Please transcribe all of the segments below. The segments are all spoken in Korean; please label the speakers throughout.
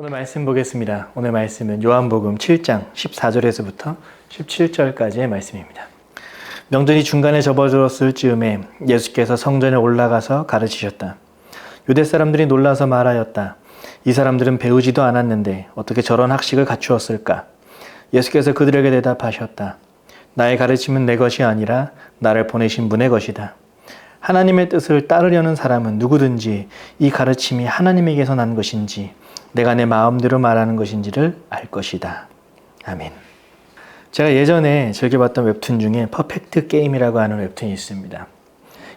Speaker 1: 오늘 말씀 보겠습니다. 오늘 말씀은 요한복음 7장 14절에서부터 17절까지의 말씀입니다. 명절이 중간에 접어들었을 즈음에 예수께서 성전에 올라가서 가르치셨다. 유대 사람들이 놀라서 말하였다. 이 사람들은 배우지도 않았는데 어떻게 저런 학식을 갖추었을까? 예수께서 그들에게 대답하셨다. 나의 가르침은 내 것이 아니라 나를 보내신 분의 것이다. 하나님의 뜻을 따르려는 사람은 누구든지 이 가르침이 하나님에게서 난 것인지 내가 내 마음대로 말하는 것인지를 알 것이다. 아멘. 제가 예전에 즐겨봤던 웹툰 중에 퍼펙트 게임이라고 하는 웹툰이 있습니다.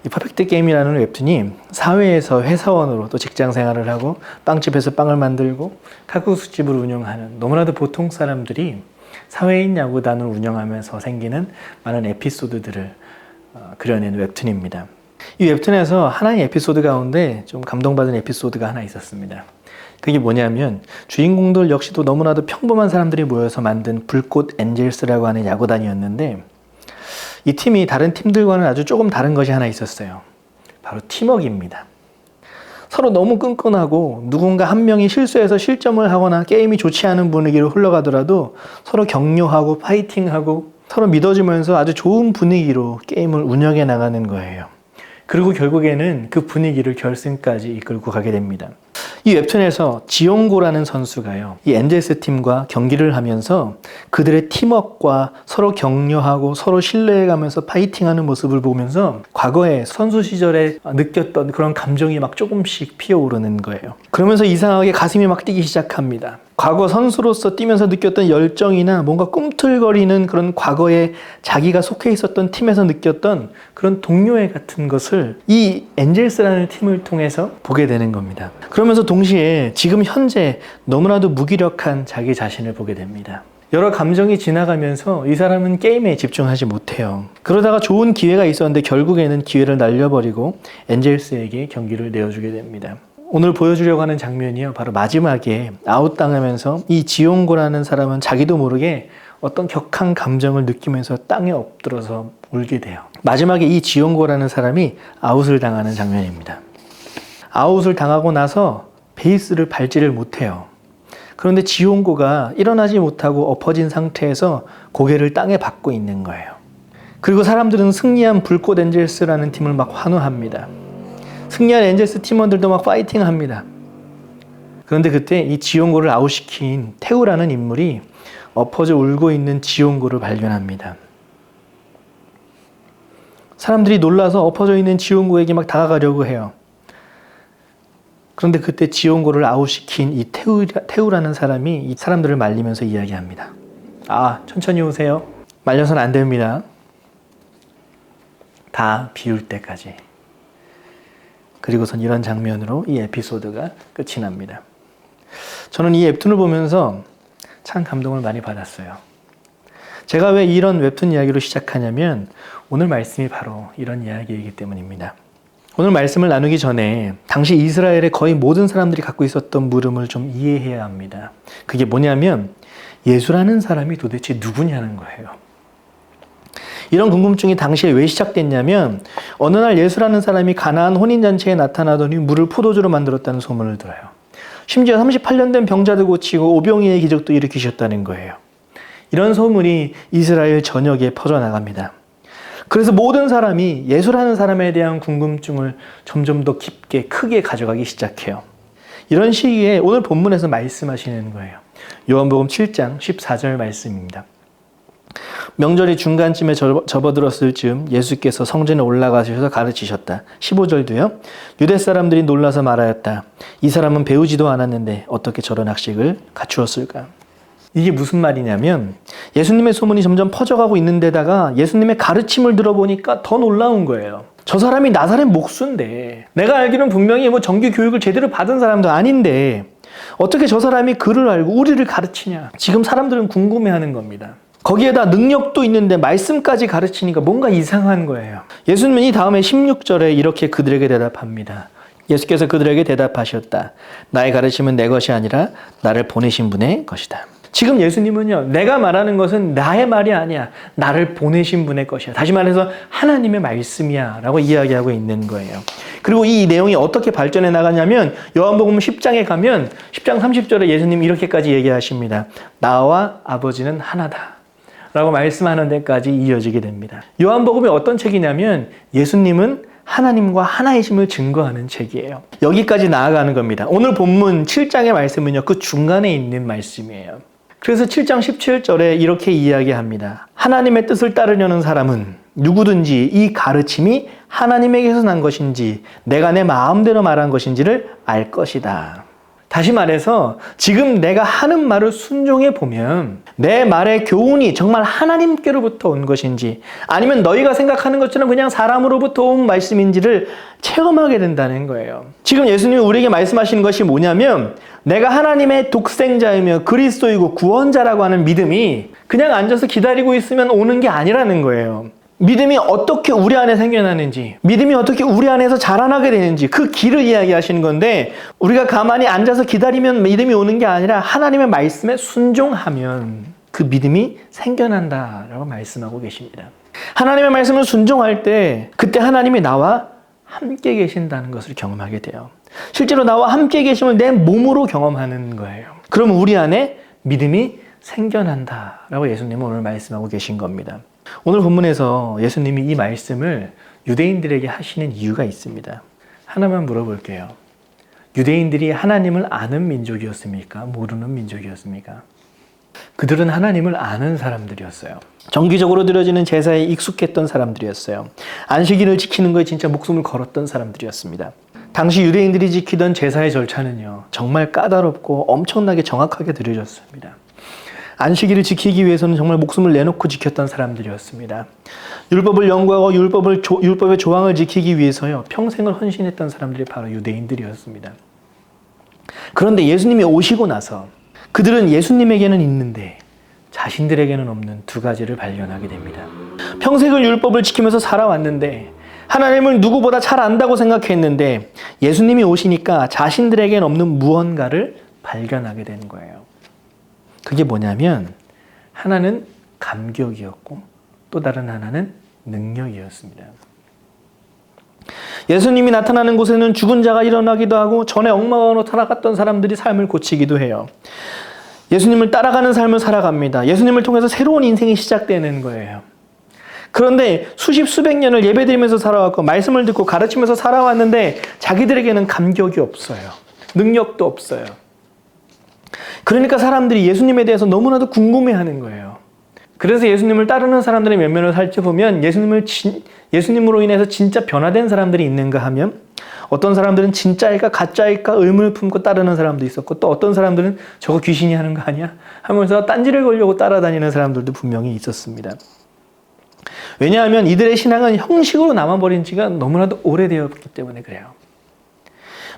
Speaker 1: 이 퍼펙트 게임이라는 웹툰이 사회에서 회사원으로 또 직장 생활을 하고 빵집에서 빵을 만들고 칼국수집을 운영하는 너무나도 보통 사람들이 사회인 야구단을 운영하면서 생기는 많은 에피소드들을 어, 그려낸 웹툰입니다. 이 웹툰에서 하나의 에피소드 가운데 좀 감동받은 에피소드가 하나 있었습니다. 그게 뭐냐면 주인공들 역시도 너무나도 평범한 사람들이 모여서 만든 불꽃 엔젤스라고 하는 야구단이었는데 이 팀이 다른 팀들과는 아주 조금 다른 것이 하나 있었어요. 바로 팀워크입니다. 서로 너무 끈끈하고 누군가 한 명이 실수해서 실점을 하거나 게임이 좋지 않은 분위기로 흘러가더라도 서로 격려하고 파이팅하고 서로 믿어주면서 아주 좋은 분위기로 게임을 운영해 나가는 거예요. 그리고 결국에는 그 분위기를 결승까지 이끌고 가게 됩니다. 이 웹툰에서 지용고라는 선수가요, 이 엔젤스 팀과 경기를 하면서 그들의 팀워크와 서로 격려하고 서로 신뢰해가면서 파이팅하는 모습을 보면서 과거에 선수 시절에 느꼈던 그런 감정이 막 조금씩 피어오르는 거예요. 그러면서 이상하게 가슴이 막 뛰기 시작합니다. 과거 선수로서 뛰면서 느꼈던 열정이나 뭔가 꿈틀거리는 그런 과거에 자기가 속해 있었던 팀에서 느꼈던 그런 동료애 같은 것을 이 엔젤스라는 팀을 통해서 보게 되는 겁니다. 그러면 서 동시에 지금 현재 너무나도 무기력한 자기 자신을 보게 됩니다. 여러 감정이 지나가면서 이 사람은 게임에 집중하지 못해요. 그러다가 좋은 기회가 있었는데 결국에는 기회를 날려버리고 엔젤스에게 경기를 내어주게 됩니다. 오늘 보여주려고 하는 장면이요. 바로 마지막에 아웃당하면서 이 지용고라는 사람은 자기도 모르게 어떤 격한 감정을 느끼면서 땅에 엎드려서 울게 돼요. 마지막에 이 지용고라는 사람이 아웃을 당하는 장면입니다. 아웃을 당하고 나서 베이스를 밟지를 못해요. 그런데 지용고가 일어나지 못하고 엎어진 상태에서 고개를 땅에 박고 있는 거예요. 그리고 사람들은 승리한 불꽃 엔젤스라는 팀을 막 환호합니다. 승리한 엔젤스 팀원들도 막 파이팅 합니다. 그런데 그때 이 지용고를 아웃시킨 태우라는 인물이 엎어져 울고 있는 지용고를 발견합니다. 사람들이 놀라서 엎어져 있는 지용고에게 막 다가가려고 해요. 그런데 그때 지용고를 아웃시킨 이 태우, 태우라는 사람이 이 사람들을 말리면서 이야기합니다. 아, 천천히 오세요. 말려서는 안 됩니다. 다 비울 때까지. 그리고선 이런 장면으로 이 에피소드가 끝이 납니다. 저는 이 웹툰을 보면서 참 감동을 많이 받았어요. 제가 왜 이런 웹툰 이야기로 시작하냐면 오늘 말씀이 바로 이런 이야기이기 때문입니다. 오늘 말씀을 나누기 전에 당시 이스라엘의 거의 모든 사람들이 갖고 있었던 물음을 좀 이해해야 합니다. 그게 뭐냐면 예수라는 사람이 도대체 누구냐는 거예요. 이런 궁금증이 당시에 왜 시작됐냐면 어느 날 예수라는 사람이 가나안 혼인잔치에 나타나더니 물을 포도주로 만들었다는 소문을 들어요. 심지어 38년 된 병자도 고치고 오병이의 기적도 일으키셨다는 거예요. 이런 소문이 이스라엘 전역에 퍼져나갑니다. 그래서 모든 사람이 예수라는 사람에 대한 궁금증을 점점 더 깊게 크게 가져가기 시작해요. 이런 시기에 오늘 본문에서 말씀하시는 거예요. 요한복음 7장 14절 말씀입니다. 명절이 중간쯤에 접어들었을 즈음 예수께서 성전에 올라가셔서 가르치셨다. 15절도요. 유대 사람들이 놀라서 말하였다. 이 사람은 배우지도 않았는데 어떻게 저런 학식을 갖추었을까? 이게 무슨 말이냐면 예수님의 소문이 점점 퍼져가고 있는데다가 예수님의 가르침을 들어보니까 더 놀라운 거예요. 저 사람이 나사렛 목수인데 내가 알기로는 분명히 뭐 정규 교육을 제대로 받은 사람도 아닌데 어떻게 저 사람이 글을 알고 우리를 가르치냐? 지금 사람들은 궁금해하는 겁니다. 거기에다 능력도 있는데 말씀까지 가르치니까 뭔가 이상한 거예요. 예수님은 이 다음에 16절에 이렇게 그들에게 대답합니다. 예수께서 그들에게 대답하셨다. 나의 가르침은 내 것이 아니라 나를 보내신 분의 것이다. 지금 예수님은요, 내가 말하는 것은 나의 말이 아니야. 나를 보내신 분의 것이야. 다시 말해서 하나님의 말씀이야. 라고 이야기하고 있는 거예요. 그리고 이 내용이 어떻게 발전해 나가냐면 요한복음 10장에 가면 10장 30절에 예수님 이렇게까지 얘기하십니다. 나와 아버지는 하나다. 라고 말씀하는 데까지 이어지게 됩니다. 요한복음이 어떤 책이냐면 예수님은 하나님과 하나이심을 증거하는 책이에요. 여기까지 나아가는 겁니다. 오늘 본문 7장의 말씀은요, 그 중간에 있는 말씀이에요. 그래서 7장 17절에 이렇게 이야기합니다. 하나님의 뜻을 따르려는 사람은 누구든지 이 가르침이 하나님에게서 난 것인지 내가 내 마음대로 말한 것인지를 알 것이다. 다시 말해서 지금 내가 하는 말을 순종해 보면 내 말의 교훈이 정말 하나님께로부터 온 것인지 아니면 너희가 생각하는 것처럼 그냥 사람으로부터 온 말씀인지를 체험하게 된다는 거예요. 지금 예수님이 우리에게 말씀하시는 것이 뭐냐면 내가 하나님의 독생자이며 그리스도이고 구원자라고 하는 믿음이 그냥 앉아서 기다리고 있으면 오는 게 아니라는 거예요. 믿음이 어떻게 우리 안에 생겨나는지, 믿음이 어떻게 우리 안에서 자라나게 되는지 그 길을 이야기하시는 건데 우리가 가만히 앉아서 기다리면 믿음이 오는 게 아니라 하나님의 말씀에 순종하면 그 믿음이 생겨난다라고 말씀하고 계십니다. 하나님의 말씀을 순종할 때 그때 하나님이 나와 함께 계신다는 것을 경험하게 돼요. 실제로 나와 함께 계심을 내 몸으로 경험하는 거예요. 그럼 우리 안에 믿음이 생겨난다라고 예수님은 오늘 말씀하고 계신 겁니다. 오늘 본문에서 예수님이 이 말씀을 유대인들에게 하시는 이유가 있습니다. 하나만 물어볼게요. 유대인들이 하나님을 아는 민족이었습니까? 모르는 민족이었습니까? 그들은 하나님을 아는 사람들이었어요. 정기적으로 드려지는 제사에 익숙했던 사람들이었어요. 안식일을 지키는 거에 진짜 목숨을 걸었던 사람들이었습니다. 당시 유대인들이 지키던 제사의 절차는요, 정말 까다롭고 엄청나게 정확하게 드려졌습니다. 안식일을 지키기 위해서는 정말 목숨을 내놓고 지켰던 사람들이었습니다. 율법을 연구하고 율법을 조, 율법의 조항을 지키기 위해서요 평생을 헌신했던 사람들이 바로 유대인들이었습니다. 그런데 예수님이 오시고 나서 그들은 예수님에게는 있는데 자신들에게는 없는 두 가지를 발견하게 됩니다. 평생을 율법을 지키면서 살아왔는데 하나님을 누구보다 잘 안다고 생각했는데 예수님이 오시니까 자신들에게는 없는 무언가를 발견하게 되는 거예요. 그게 뭐냐면 하나는 감격이었고 또 다른 하나는 능력이었습니다. 예수님이 나타나는 곳에는 죽은 자가 일어나기도 하고 전에 엉망으로 살아갔던 사람들이 삶을 고치기도 해요. 예수님을 따라가는 삶을 살아갑니다. 예수님을 통해서 새로운 인생이 시작되는 거예요. 그런데 수십 수백 년을 예배드리면서 살아왔고 말씀을 듣고 가르치면서 살아왔는데 자기들에게는 감격이 없어요. 능력도 없어요. 그러니까 사람들이 예수님에 대해서 너무나도 궁금해하는 거예요. 그래서 예수님을 따르는 사람들의 면면을 살펴보면 예수님을 진, 예수님으로 인해서 진짜 변화된 사람들이 있는가 하면 어떤 사람들은 진짜일까 가짜일까 의문을 품고 따르는 사람도 있었고 또 어떤 사람들은 저거 귀신이 하는 거 아니야 하면서 딴지를 걸려고 따라다니는 사람들도 분명히 있었습니다. 왜냐하면 이들의 신앙은 형식으로 남아버린 지가 너무나도 오래되었기 때문에 그래요.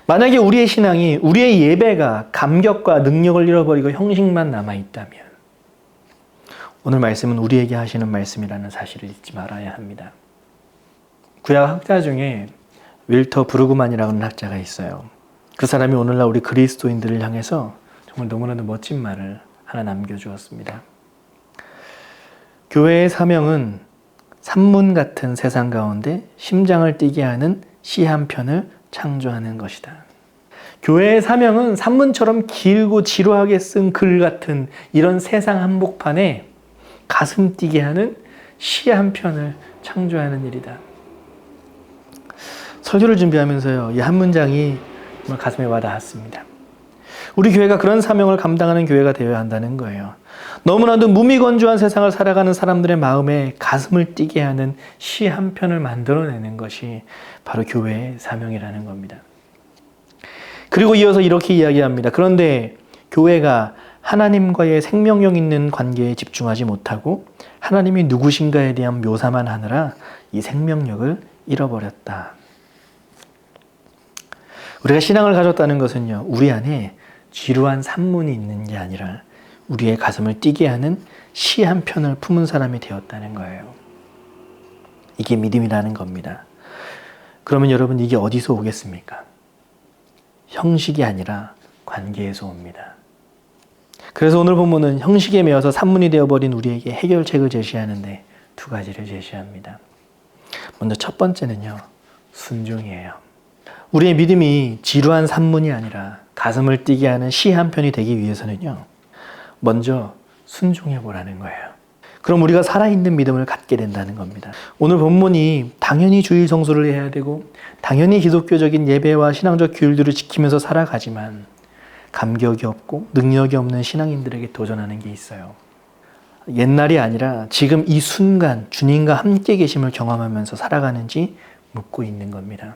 Speaker 1: 만약에 우리의 신앙이 우리의 예배가 감격과 능력을 잃어버리고 형식만 남아 있다면 오늘 말씀은 우리에게 하시는 말씀이라는 사실을 잊지 말아야 합니다. 구약 학자 중에 윌터 브루그만이라는 학자가 있어요. 그 사람이 오늘날 우리 그리스도인들을 향해서 정말 너무나도 멋진 말을 하나 남겨주었습니다. 교회의 사명은 산문 같은 세상 가운데 심장을 뛰게 하는 시 한 편을 창조하는 것이다. 교회의 사명은 산문처럼 길고 지루하게 쓴 글 같은 이런 세상 한복판에 가슴 뛰게 하는 시 한 편을 창조하는 일이다. 설교를 준비하면서요, 이 한 문장이 가슴에 와닿았습니다. 우리 교회가 그런 사명을 감당하는 교회가 되어야 한다는 거예요. 너무나도 무미건조한 세상을 살아가는 사람들의 마음에 가슴을 뛰게 하는 시 한 편을 만들어내는 것이 바로 교회의 사명이라는 겁니다. 그리고 이어서 이렇게 이야기합니다. 그런데 교회가 하나님과의 생명력 있는 관계에 집중하지 못하고 하나님이 누구신가에 대한 묘사만 하느라 이 생명력을 잃어버렸다. 우리가 신앙을 가졌다는 것은요, 우리 안에 지루한 산문이 있는 게 아니라 우리의 가슴을 뛰게 하는 시 한 편을 품은 사람이 되었다는 거예요. 이게 믿음이라는 겁니다. 그러면 여러분 이게 어디서 오겠습니까? 형식이 아니라 관계에서 옵니다. 그래서 오늘 본문은 형식에 매여서 산문이 되어버린 우리에게 해결책을 제시하는데 두 가지를 제시합니다. 먼저 첫 번째는요, 순종이에요. 우리의 믿음이 지루한 산문이 아니라 가슴을 뛰게 하는 시 한 편이 되기 위해서는요. 먼저 순종해 보라는 거예요. 그럼 우리가 살아있는 믿음을 갖게 된다는 겁니다. 오늘 본문이 당연히 주일 성수를 해야 되고 당연히 기독교적인 예배와 신앙적 규율들을 지키면서 살아가지만 감격이 없고 능력이 없는 신앙인들에게 도전하는 게 있어요. 옛날이 아니라 지금 이 순간 주님과 함께 계심을 경험하면서 살아가는지 묻고 있는 겁니다.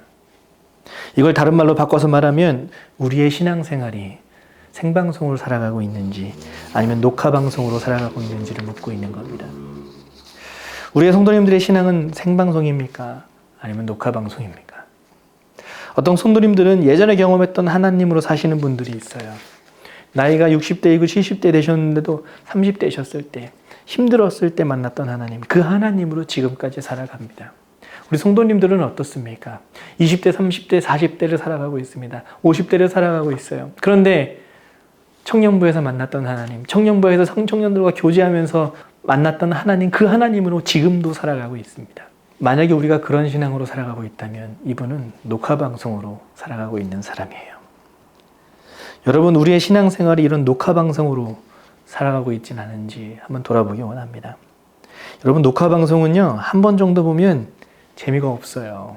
Speaker 1: 이걸 다른 말로 바꿔서 말하면 우리의 신앙생활이 생방송으로 살아가고 있는지 아니면 녹화방송으로 살아가고 있는지를 묻고 있는 겁니다. 우리의 성도님들의 신앙은 생방송입니까? 아니면 녹화방송입니까? 어떤 성도님들은 예전에 경험했던 하나님으로 사시는 분들이 있어요. 나이가 60대이고 70대 되셨는데도 30대셨을 때 힘들었을 때 만났던 하나님, 그 하나님으로 지금까지 살아갑니다. 우리 성도님들은 어떻습니까? 20대, 30대, 40대를 살아가고 있습니다. 50대를 살아가고 있어요. 그런데 청년부에서 만났던 하나님, 청년부에서 청년들과 교제하면서 만났던 하나님, 그 하나님으로 지금도 살아가고 있습니다. 만약에 우리가 그런 신앙으로 살아가고 있다면 이분은 녹화방송으로 살아가고 있는 사람이에요. 여러분, 우리의 신앙생활이 이런 녹화방송으로 살아가고 있진 않은지 한번 돌아보기 원합니다. 여러분, 녹화방송은요, 한 번 정도 보면 재미가 없어요.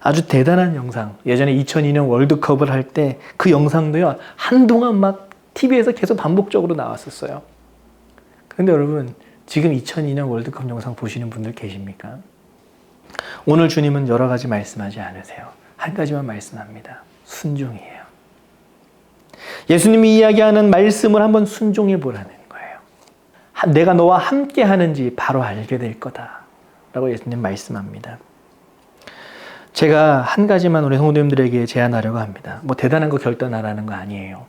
Speaker 1: 아주 대단한 영상. 예전에 2002년 월드컵을 할 때 그 영상도요, 한동안 막 TV에서 계속 반복적으로 나왔었어요. 근데 여러분, 지금 2002년 월드컵 영상 보시는 분들 계십니까? 오늘 주님은 여러 가지 말씀하지 않으세요. 한 가지만 말씀합니다. 순종이에요. 예수님이 이야기하는 말씀을 한번 순종해 보라는 거예요. 내가 너와 함께 하는지 바로 알게 될 거다. 라고 예수님 말씀합니다. 제가 한 가지만 우리 성도님들에게 제안하려고 합니다. 뭐 대단한 거 결단하라는 거 아니에요.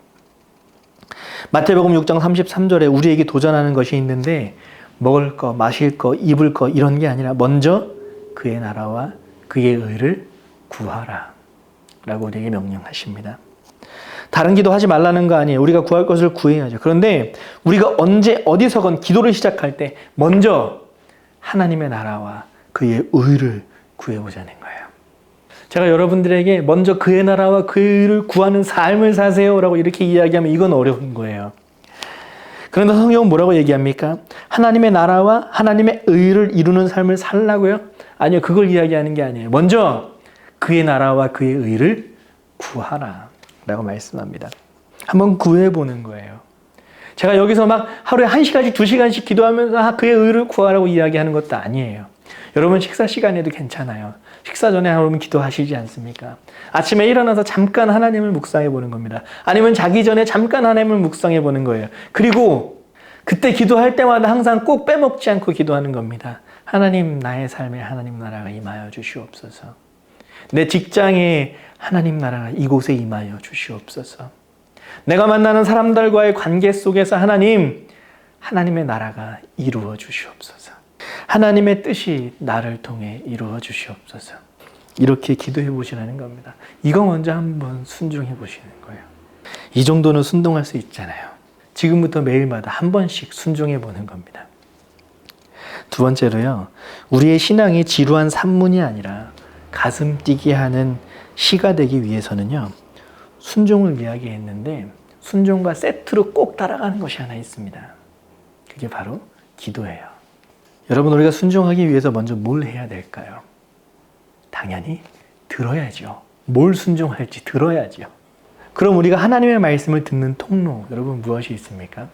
Speaker 1: 마태복음 6장 33절에 우리에게 도전하는 것이 있는데 먹을 거, 마실 거, 입을 거 이런 게 아니라 먼저 그의 나라와 그의 의를 구하라. 라고 우리에게 명령하십니다. 다른 기도 하지 말라는 거 아니에요. 우리가 구할 것을 구해야죠. 그런데 우리가 언제 어디서건 기도를 시작할 때 먼저 하나님의 나라와 그의 의를 구해보자는 거예요. 제가 여러분들에게 먼저 그의 나라와 그의 의를 구하는 삶을 사세요라고 이렇게 이야기하면 이건 어려운 거예요. 그런데 성경은 뭐라고 얘기합니까? 하나님의 나라와 하나님의 의를 이루는 삶을 살라고요? 아니요, 그걸 이야기하는 게 아니에요. 먼저 그의 나라와 그의 의를 구하라. 라고 말씀합니다. 한번 구해보는 거예요. 제가 여기서 막 하루에 한 시간씩, 두 시간씩 기도하면서 아, 그의 의를 구하라고 이야기하는 것도 아니에요. 여러분 식사 시간에도 괜찮아요. 식사 전에 여러분 기도하시지 않습니까? 아침에 일어나서 잠깐 하나님을 묵상해 보는 겁니다. 아니면 자기 전에 잠깐 하나님을 묵상해 보는 거예요. 그리고 그때 기도할 때마다 항상 꼭 빼먹지 않고 기도하는 겁니다. 하나님 나의 삶에 하나님 나라가 임하여 주시옵소서. 내 직장에 하나님 나라가 이곳에 임하여 주시옵소서. 내가 만나는 사람들과의 관계 속에서 하나님, 하나님의 나라가 이루어 주시옵소서. 하나님의 뜻이 나를 통해 이루어 주시옵소서. 이렇게 기도해 보시라는 겁니다. 이거 먼저 한번 순종해 보시는 거예요. 이 정도는 순종할 수 있잖아요. 지금부터 매일마다 한 번씩 순종해 보는 겁니다. 두 번째로요. 우리의 신앙이 지루한 산문이 아니라 가슴 뛰게 하는 시가 되기 위해서는요. 순종을 이야기했는데 순종과 세트로 꼭 따라가는 것이 하나 있습니다. 그게 바로 기도예요. 여러분 우리가 순종하기 위해서 먼저 뭘 해야 될까요? 당연히 들어야죠. 뭘 순종할지 들어야죠. 그럼 우리가 하나님의 말씀을 듣는 통로 여러분 무엇이 있습니까?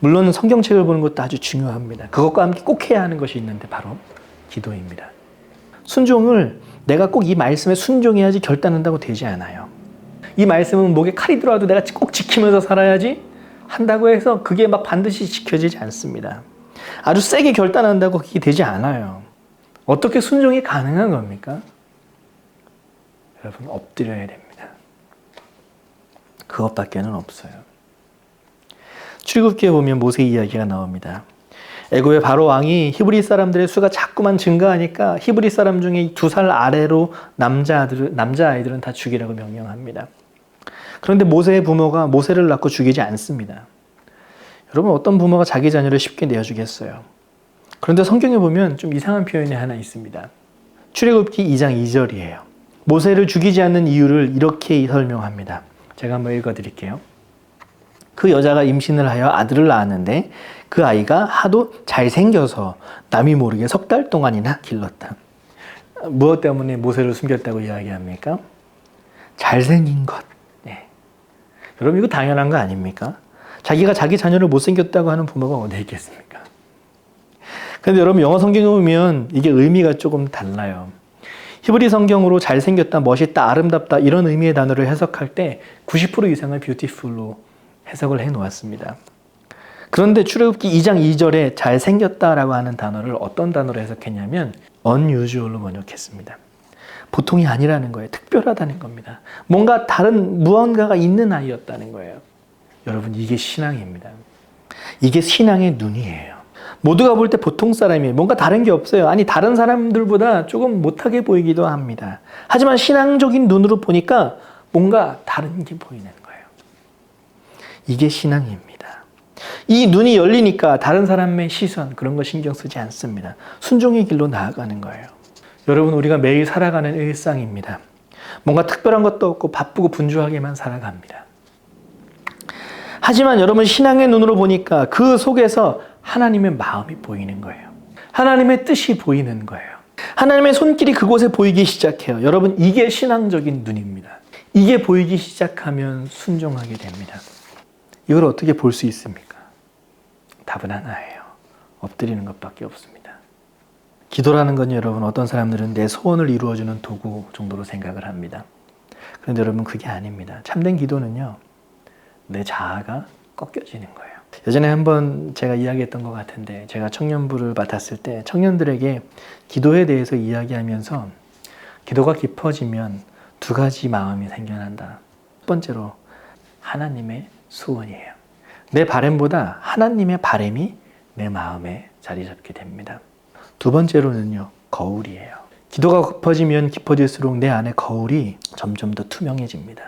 Speaker 1: 물론 성경책을 보는 것도 아주 중요합니다. 그것과 함께 꼭 해야 하는 것이 있는데 바로 기도입니다. 순종을 내가 꼭 이 말씀에 순종해야지 결단한다고 되지 않아요. 이 말씀은 목에 칼이 들어와도 내가 꼭 지키면서 살아야지 한다고 해서 그게 막 반드시 지켜지지 않습니다. 아주 세게 결단한다고 그게 되지 않아요. 어떻게 순종이 가능한 겁니까? 여러분, 엎드려야 됩니다. 그것밖에는 없어요. 출국기에 보면 모세 이야기가 나옵니다. 애굽의 바로 왕이 히브리 사람들의 수가 자꾸만 증가하니까 히브리 사람 중에 두 살 아래로 남자들 남자 아이들은 다 죽이라고 명령합니다. 그런데 모세의 부모가 모세를 낳고 죽이지 않습니다. 여러분 어떤 부모가 자기 자녀를 쉽게 내어주겠어요? 그런데 성경에 보면 좀 이상한 표현이 하나 있습니다. 출애굽기 2장 2절이에요. 모세를 죽이지 않는 이유를 이렇게 설명합니다. 제가 한번 읽어 드릴게요. 그 여자가 임신을 하여 아들을 낳았는데 그 아이가 하도 잘생겨서 남이 모르게 석 달 동안이나 길렀다. 무엇 때문에 모세를 숨겼다고 이야기합니까? 잘생긴 것. 네. 여러분 이거 당연한 거 아닙니까? 자기가 자기 자녀를 못생겼다고 하는 부모가 어디 있겠습니까? 근데 여러분 영어 성경에 보면 이게 의미가 조금 달라요. 히브리 성경으로 잘생겼다, 멋있다, 아름답다 이런 의미의 단어를 해석할 때 90% 이상을 beautiful로 해석을 해 놓았습니다. 그런데 출애굽기 2장 2절에 잘생겼다라고 하는 단어를 어떤 단어로 해석했냐면 unusual로 번역했습니다. 보통이 아니라는 거예요. 특별하다는 겁니다. 뭔가 다른 무언가가 있는 아이였다는 거예요. 여러분 이게 신앙입니다. 이게 신앙의 눈이에요. 모두가 볼 때 보통 사람이에요. 뭔가 다른 게 없어요. 아니 다른 사람들보다 조금 못하게 보이기도 합니다. 하지만 신앙적인 눈으로 보니까 뭔가 다른 게 보이는 거예요. 이게 신앙입니다. 이 눈이 열리니까 다른 사람의 시선 그런 거 신경 쓰지 않습니다. 순종의 길로 나아가는 거예요. 여러분 우리가 매일 살아가는 일상입니다. 뭔가 특별한 것도 없고 바쁘고 분주하게만 살아갑니다. 하지만 여러분 신앙의 눈으로 보니까 그 속에서 하나님의 마음이 보이는 거예요. 하나님의 뜻이 보이는 거예요. 하나님의 손길이 그곳에 보이기 시작해요. 여러분 이게 신앙적인 눈입니다. 이게 보이기 시작하면 순종하게 됩니다. 이걸 어떻게 볼 수 있습니까? 답은 하나예요. 엎드리는 것밖에 없습니다. 기도라는 건 여러분 어떤 사람들은 내 소원을 이루어주는 도구 정도로 생각을 합니다. 그런데 여러분 그게 아닙니다. 참된 기도는요. 내 자아가 꺾여지는 거예요. 예전에 한번 제가 이야기했던 것 같은데 제가 청년부를 맡았을 때 청년들에게 기도에 대해서 이야기하면서 기도가 깊어지면 두 가지 마음이 생겨난다. 첫 번째로 하나님의 소원이에요. 내 바램보다 하나님의 바램이 내 마음에 자리 잡게 됩니다. 두 번째로는요, 거울이에요. 기도가 깊어지면 깊어질수록 내 안에 거울이 점점 더 투명해집니다.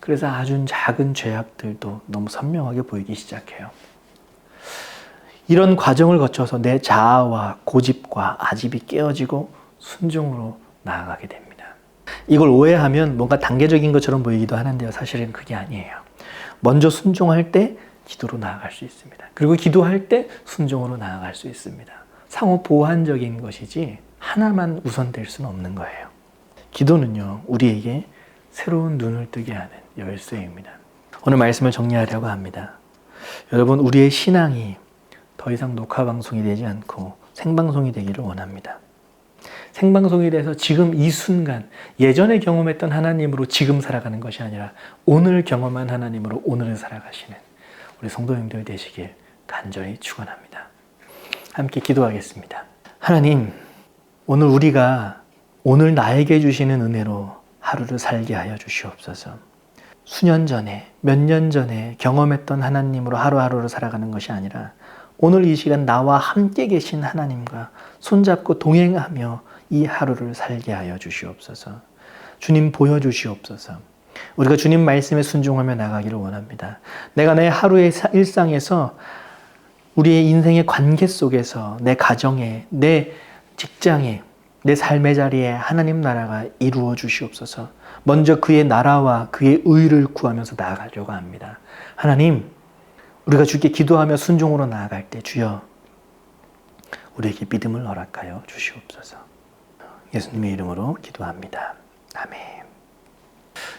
Speaker 1: 그래서 아주 작은 죄악들도 너무 선명하게 보이기 시작해요. 이런 과정을 거쳐서 내 자아와 고집과 아집이 깨어지고 순종으로 나아가게 됩니다. 이걸 오해하면 뭔가 단계적인 것처럼 보이기도 하는데요. 사실은 그게 아니에요. 먼저 순종할 때 기도로 나아갈 수 있습니다. 그리고 기도할 때 순종으로 나아갈 수 있습니다. 상호 보완적인 것이지 하나만 우선될 수는 없는 거예요. 기도는요, 우리에게 새로운 눈을 뜨게 하는 열쇠입니다. 오늘 말씀을 정리하려고 합니다. 여러분, 우리의 신앙이 더 이상 녹화 방송이 되지 않고 생방송이 되기를 원합니다. 생방송이 돼서 지금 이 순간 예전에 경험했던 하나님으로 지금 살아가는 것이 아니라 오늘 경험한 하나님으로 오늘을 살아가시는 우리 성도님들 되시길 간절히 축원합니다. 함께 기도하겠습니다. 하나님, 오늘 우리가 오늘 나에게 주시는 은혜로 하루를 살게 하여 주시옵소서. 수년 전에, 몇 년 전에 경험했던 하나님으로 하루하루를 살아가는 것이 아니라 오늘 이 시간 나와 함께 계신 하나님과 손잡고 동행하며 이 하루를 살게 하여 주시옵소서. 주님 보여주시옵소서. 우리가 주님 말씀에 순종하며 나가기를 원합니다. 내가 내 하루의 일상에서 우리의 인생의 관계 속에서 내 가정에, 내 직장에, 내 삶의 자리에 하나님 나라가 이루어 주시옵소서. 먼저 그의 나라와 그의 의를 구하면서 나아가려고 합니다. 하나님, 우리가 주께 기도하며 순종으로 나아갈 때 주여 우리에게 믿음을 허락하여 주시옵소서. 예수님의 이름으로 기도합니다. 아멘.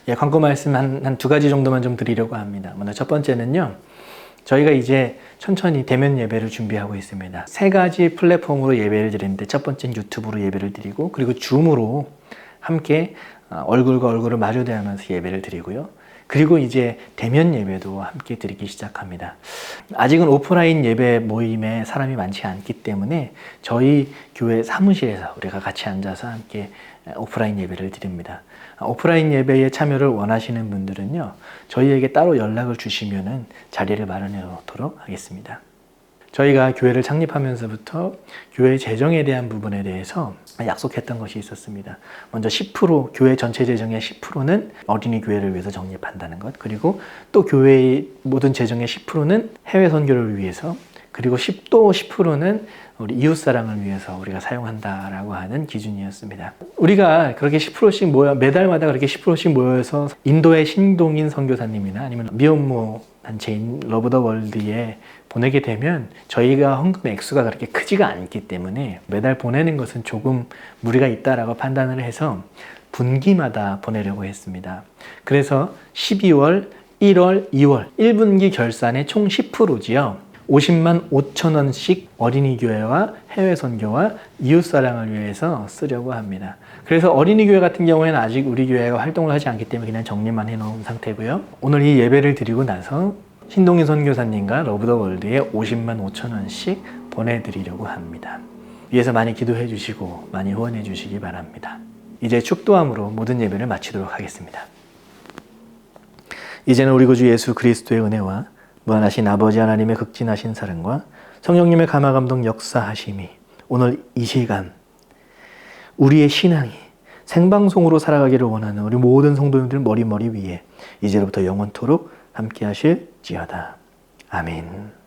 Speaker 1: 예, 광고 말씀 한, 한두 가지 정도만 좀 드리려고 합니다. 먼저 첫 번째는요. 저희가 이제 천천히 대면 예배를 준비하고 있습니다. 세 가지 플랫폼으로 예배를 드리는데 첫 번째는 유튜브로 예배를 드리고 그리고 줌으로 함께 어, 얼굴과 얼굴을 마주대하면서 예배를 드리고요. 그리고 이제 대면 예배도 함께 드리기 시작합니다. 아직은 오프라인 예배 모임에 사람이 많지 않기 때문에 저희 교회 사무실에서 우리가 같이 앉아서 함께 오프라인 예배를 드립니다. 오프라인 예배에 참여를 원하시는 분들은요, 저희에게 따로 연락을 주시면은 자리를 마련해 놓도록 하겠습니다. 저희가 교회를 창립하면서부터 교회 재정에 대한 부분에 대해서 약속했던 것이 있었습니다. 먼저 10% 교회 전체 재정의 10%는 어린이 교회를 위해서 적립한다는 것, 그리고 또 교회의 모든 재정의 10%는 해외 선교를 위해서 그리고 10도 10%는 우리 이웃 사랑을 위해서 우리가 사용한다라고 하는 기준이었습니다. 우리가 그렇게 10%씩 모여 매달마다 그렇게 10%씩 모여서 인도의 신동인 선교사님이나 아니면 미혼모 단체인 러브 더 월드에 보내게 되면 저희가 헌금 액수가 그렇게 크지가 않기 때문에 매달 보내는 것은 조금 무리가 있다라고 판단을 해서 분기마다 보내려고 했습니다. 그래서 12월, 1월, 2월 1분기 결산의 총 10%지요. 50만 5천 원씩 어린이 교회와 해외 선교와 이웃 사랑을 위해서 쓰려고 합니다. 그래서 어린이 교회 같은 경우에는 아직 우리 교회가 활동을 하지 않기 때문에 그냥 정리만 해 놓은 상태고요. 오늘 이 예배를 드리고 나서 신동인 선교사님과 러브 더 월드에 50만 5천 원씩 보내 드리려고 합니다. 위에서 많이 기도해 주시고 많이 후원해 주시기 바랍니다. 이제 축도함으로 모든 예배를 마치도록 하겠습니다. 이제는 우리 구주 예수 그리스도의 은혜와 무한하신 아버지 하나님의 극진하신 사랑과 성령님의 감화 감동 역사하심이 오늘 이 시간 우리의 신앙이 생방송으로 살아가기를 원하는 우리 모든 성도님들 머리머리 위에 이제로부터 영원토록 함께 하실지어다. 아멘.